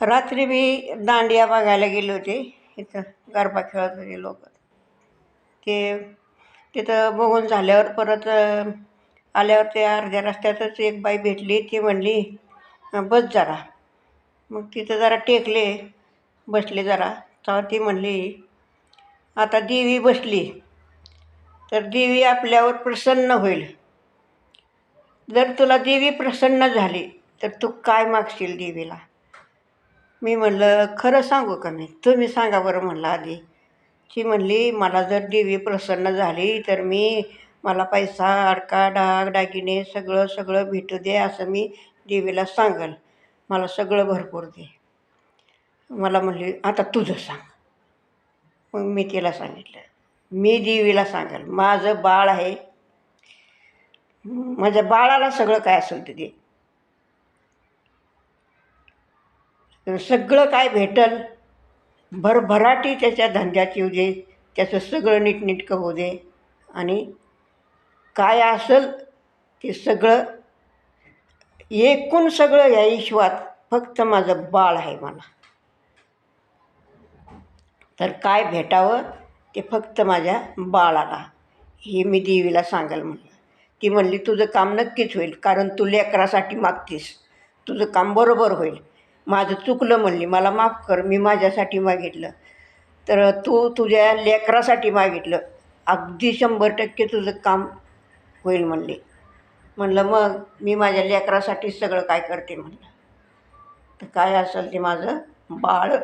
रात्री मी दांडिया बघायला गेले होते. इथं गरबा खेळत होते लोक. ते तिथं बघून झाल्यावर परत आल्यावर ते अर्ध्या रस्त्यातच एक बाई भेटली. ती म्हणली बस जरा. मग तिथं जरा टेकले बसले जरा. तेव्हा ती म्हणली आता देवी बसली तर देवी आपल्यावर प्रसन्न होईल. जर तुला देवी प्रसन्न झाली तर तू काय मागशील देवीला? मी म्हणलं खरं सांगू का मी? तुम्ही सांगा बरं म्हणलं आधी. ती म्हणली मला जर देवी प्रसन्न झाली तर मी मला पैसा अडका डाग दागिने सगळं सगळं भेटू दे असं मी देवीला सांगल. मला सगळं भरपूर दे. मला म्हणली आता तुझं सांग. मग मी तिला सांगितलं मी देवीला सांगाल. माझं बाळ आहे. माझ्या बाळाला सगळं काय असेल ते दे तर सगळं काय भेटल? भरभराटी त्याच्या धंद्याची येऊ दे त्याचं सगळं नीटनीटकं होऊ दे. आणि काय असेल ते सगळं एकूण सगळं या ईश्वात फक्त माझं बाळ आहे मला. तर काय भेटावं ते फक्त माझ्या बाळाला. हे मी देवीला सांगाल म्हणलं. ती म्हणली तुझं काम नक्कीच होईल कारण तू लेकरासाठी मागतीस. तुझं काम बरोबर होईल. माझं चुकलं म्हणली मला माफ कर मी माझ्यासाठी मागितलं. तर तू तुझ्या लेकरासाठी मागितलं. अगदी शंभर टक्के तुझं काम होईल म्हणली. म्हणलं मग मी माझ्या लेकरासाठी सगळं काय करते म्हणलं. तर काय असेल ते माझं बाळ